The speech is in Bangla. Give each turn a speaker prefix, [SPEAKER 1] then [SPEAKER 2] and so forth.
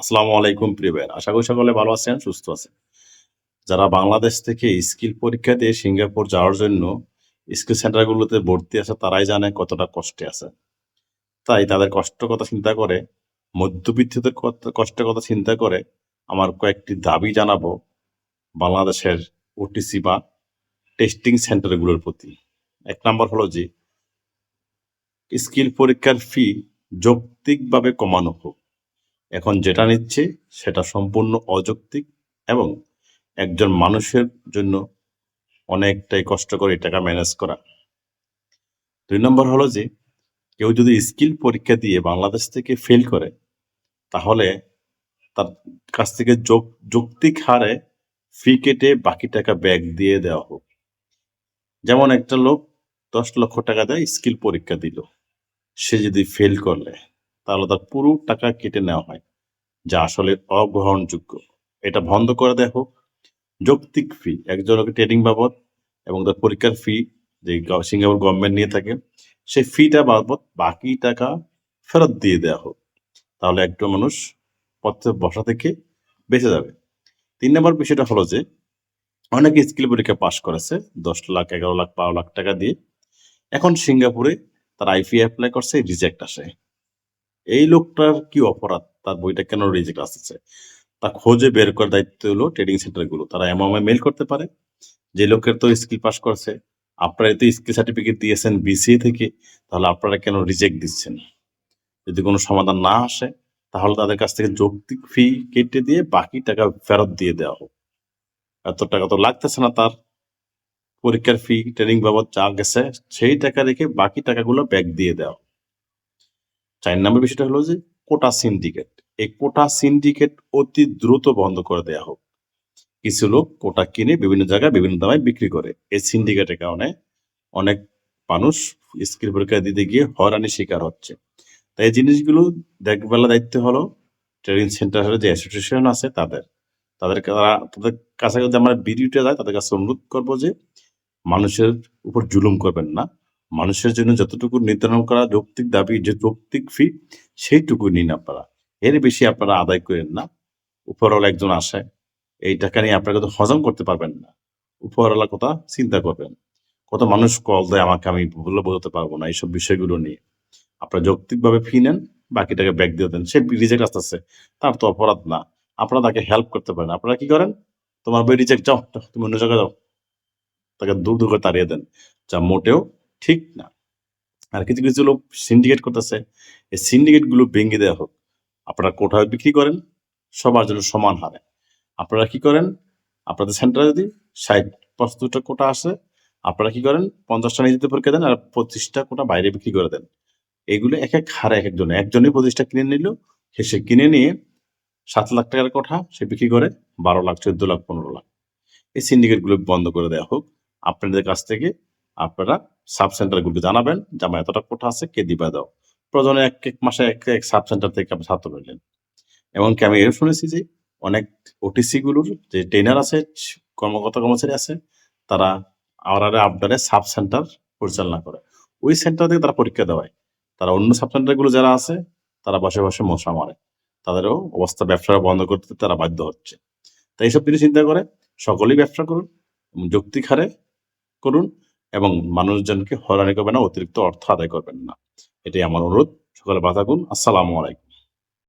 [SPEAKER 1] আসসালামু আলাইকুম প্রিয় ভাইয়েরা। আশা করি সকলে ভালো আছেন, সুস্থ আছেন। যারা বাংলাদেশ থেকে স্কিল পরীক্ষা দিয়ে সিঙ্গাপুর যাওয়ার জন্য স্কিল সেন্টারগুলোতে ভর্তি আছে তারাই জানে কতটা কষ্টে আছে। তাই তাদের কষ্ট কথা চিন্তা করে মধ্যবিত্তদের কষ্টের কথা চিন্তা করে আমার কয়েকটি দাবি জানাব বাংলাদেশের ওটিসি বা টেস্টিং সেন্টারগুলোর প্রতি। এক নম্বর হলো যে স্কিল পরীক্ষার ফি যৌক্তিকভাবে কমানো হোক। এখন যেটা নিচ্ছে সেটা সম্পূর্ণ অযৌক্তিক এবং একজন মানুষের জন্য অনেকটাই কষ্ট করে এই টাকা ম্যানেজ করা। দুই নম্বর হলো যে, কেউ যদি স্কিল পরীক্ষা দিয়ে বাংলাদেশ থেকে ফেল করে, তাহলে তার কাছ থেকে যৌক্তিক হারে ফি কেটে বাকি টাকা ব্যাগ দিয়ে দেওয়া হোক। যেমন একটা লোক দশ লক্ষ টাকা দেয় স্কিল পরীক্ষা দিল। সে যদি ফেল করলে তাহলে তার পুরো টাকা কেটে নেওয়া হয়, যা আসলে অগ্রহণযোগ্য। এটা বন্ধ করে হোক। যৌক্তিক ফি একজনকে ট্রেনিং বাবদ এবং তার পরীক্ষার ফি যে সিঙ্গাপুর গভর্নমেন্ট নিয়ে থাকে, সেই ফিটা বাবদ বাকি টাকা ফেরত দিয়ে দেওয়া হোক। তাহলে একটা মানুষ পথে বসা থেকে বেঁচে যাবে। তিন নম্বর বিষয়টা হলো যে, অনেকে স্কিল পরীক্ষা পাশ করেছে, দশ লাখ, এগারো লাখ, বারো লাখ টাকা দিয়ে। এখন সিঙ্গাপুরে তার আইফি অ্যাপ্লাই করছে রিজেক্ট আসে। এই লোকটার কি অপরাধ? তার বইটা কেন রিজেক্ট আসছে? তা খোঁজে বের করার দায়িত্ব হলো ট্রেডিং সেন্টারগুলো। তারা এমএমএ মেল করতে পারে। যে লোকের তো স্কিল পাস করছে আপনারা তো স্কিল সার্টিফিকেট দিয়েছেন বিসিএ থেকে, তাহলে আপনারা কেন রিজেক্ট দিচ্ছেন? যদি কোনো সমাধান না আসে, তাহলে তাদের কাছ থেকে যৌক্তিক ফি কেটে দিয়ে বাকি টাকা ফেরত দিয়ে দেওয়া হোক। এত টাকা তো লাগতেছে না তার। পরীক্ষার ফি ট্রেনিং বাবদ যা গেছে, সেই টাকা রেখে বাকি টাকাগুলো ব্যাক দিয়ে দেওয়া। চার নম্বর বিষয়টা হলো যে কোটা সিন্ডিকেট এই কোটা সিন্ডিকেট অতি দ্রুত বন্ধ করে দেওয়া হোক। কিছু লোক কোটা কিনে বিভিন্ন জায়গায় বিভিন্ন দামে বিক্রি করে। এই সিন্ডিকেটের কারণে অনেক মানুষ স্কিল পরীক্ষা দিতে গিয়ে হয়রানির শিকার হচ্ছে। তাই এই জিনিসগুলো দেখবেলা দায়িত্ব হলো ট্রেনিং সেন্টারের যে অ্যাসোসিয়েশন আছে তাদের। তাদের তারা- তাদের কাছে যদি আমরা ভিডিওটা যায় তাদের কাছে অনুরোধ করব যে মানুষের উপর জুলুম করবেন না। মানুষের জন্য যতটুকু নির্ধারণ করা যৌক্তিক দাবি যে যৌক্তিক ফি সেইটুকু নিন আপনারা। এর বেশি আপনারা আদায় করেন না। উপরওয়ালা একজন আসে এই টাকা নিয়ে আপনারা কিন্তু হজম করতে পারবেন না। উপরওয়ালার কথা চিন্তা করবেন। কত মানুষ কল দেয় আমাকে আমি ভুলে বোঝাতে পারব না এইসব বিষয়গুলো নিয়ে। আপনারা যৌক্তিকভাবে ফি নেন বাকি টাকা ব্যাক দিয়ে দেন। সে রিজেক্ট আসতেছে তার তো অপরাধ না। আপনারা তাকে হেল্প করতে পারেন। আপনারা কি করেন? তোমার বই রিজেক্ট যাও, তুমি অন্য জায়গায় যাও। তাকে দূর দূর করে তাড়িয়ে দেন যা মোটেও ঠিক না। আর কিছু কিছু লোক সিন্ডিকেট করতেছে, এই সিন্ডিকেটগুলো ভেঙে দেওয়া হোক। আপনারা কোথায় বিক্রি করেন, সবার জন্য সমান হারে। আপনারা কি করেন? আপনাদের সেন্টারে যদি ষাট পঁচাত্তরটা কোটা আসে, আপনারা কি করেন? পঞ্চাশটা নিজেদের পরীক্ষা দেন আর পঁচিশটা কোটা বাইরে বিক্রি করে দেন। এইগুলো এক এক হারে এক একজনে একজনই পঁচিশটা কিনে নিল, সে কিনে নিয়ে সাত লাখ টাকার কোঠা সে বিক্রি করে, বারো লাখ, চোদ্দ লাখ, পনেরো লাখ। এই সিন্ডিকেটগুলো বন্ধ করে দেওয়া হোক। আপনাদের কাছ থেকে আপনারা সাব সেন্টার গুলোকে জানাবেন যে আমার এতটা কোঠা আছে, কে দিবা দাও। প্রয়োজনে এক এক মাসে এক এক সাব সেন্টার থেকে আপনি ছাত্র নিলেন এমনকি আমি এর শুনেছি যে অনেক ওটিসি গুলোর যে ট্রেনার আছে, কর্মকর্তা কর্মচারী আছে, তারা আওয়ারে আপডারে সাব সেন্টার পরিচালনা করে। ওই সেন্টার থেকে তারা পরীক্ষা দেওয়ায়। তারা অন্য সাব সেন্টারগুলো যারা আছে, তারা বসে বসে মশা মারে। তাদেরও অবস্থা ব্যবসা বন্ধ করতে তারা বাধ্য হচ্ছে। তাই এইসব জিনিস চিন্তা করে, সকলেই ব্যবসা করুন হারে করুন। এবং মানুষজনকে হয়রানি করবেন না, অতিরিক্ত অর্থ আদায় করবেন না। এটাই আমার অনুরোধ। সকলে ভালো থাকুন। আসসালামু আলাইকুম।